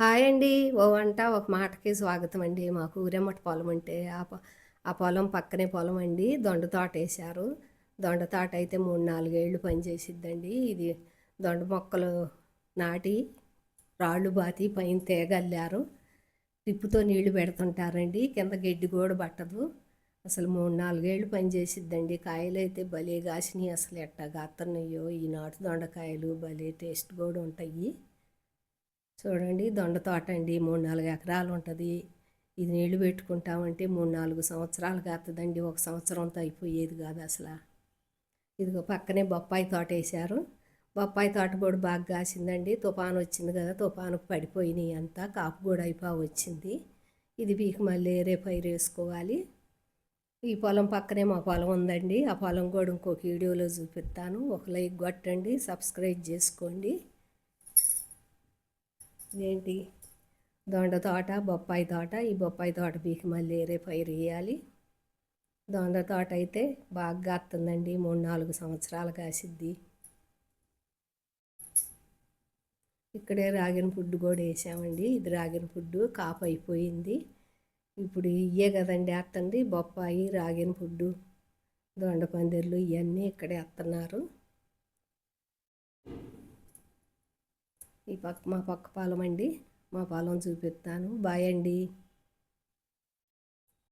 Hi అండి. ఓ వంట ఒక మాటకి స్వాగతం అండి. మాకు ఊరేమట పొలం అంటే ఆ పొ ఆ పొలం పక్కనే పొలం అండి. దొండ తోట వేశారు. దొండ తోట అయితే మూడు నాలుగేళ్ళు పనిచేసిద్దండి ఇది దొండ మొక్కలు నాటి రాళ్ళు బాతి పైన తేగల్లారు. తిప్పుతో నీళ్ళు పెడుతుంటారండి. కింద గడ్డి కూడా పట్టదు. అసలు మూడు నాలుగేళ్ళు పనిచేసిద్దండి కాయలు అయితే భలే కాసినాయి అసలు ఎట్టా గాతున్నాయో ఈ నాటు దొండకాయలు భలే టేస్ట్ కూడా ఉంటాయి. చూడండి దొండ తోట అండి మూడు నాలుగు ఎకరాలు ఉంటుంది. ఇది నీళ్ళు పెట్టుకుంటామంటే మూడు నాలుగు సంవత్సరాలు కాస్తుందండి ఒక సంవత్సరంతో అయిపోయేది కాదు అసలు. ఇదిగో పక్కనే బొప్పాయి తోట వేశారు. బొప్పాయి తోట కూడా బాగా కాసిందండి. తుఫాను వచ్చింది కదా తుఫానుకు పడిపోయినాయి అంతా కాపు కూడా అయిపో వచ్చింది. ఇది పీకి మళ్ళీ రేపు పైరు వేసుకోవాలి. ఈ పొలం పక్కనే మా పొలం ఉందండి. ఆ పొలం కూడా ఇంకొక వీడియోలో చూపిస్తాను. ఒక లైక్ కొట్టండి సబ్స్క్రైబ్ చేసుకోండి. ఏంటి దొండ తోట బొప్పాయి తోట. ఈ బొప్పాయి తోట పీకి మళ్ళీ ఏరే పైరు వేయాలి దొండ తోట అయితే బాగా కాస్తుందండి మూడు నాలుగు సంవత్సరాలు కాసిద్ది. ఇక్కడే రాగిన ఫుడ్ కూడా వేసామండి. ఇది రాగిన ఫుడ్ కాపు అయిపోయింది. ఇప్పుడు ఇవే కదండి వేస్తండి బొప్పాయి రాగిన ఫుడ్ దొండ పందిర్లు ఇవన్నీ ఇక్కడే వేస్తున్నారు ఈ పక్క మా పక్క పొలం అండి మా పొలం చూపిస్తాను బాయ్ అండి.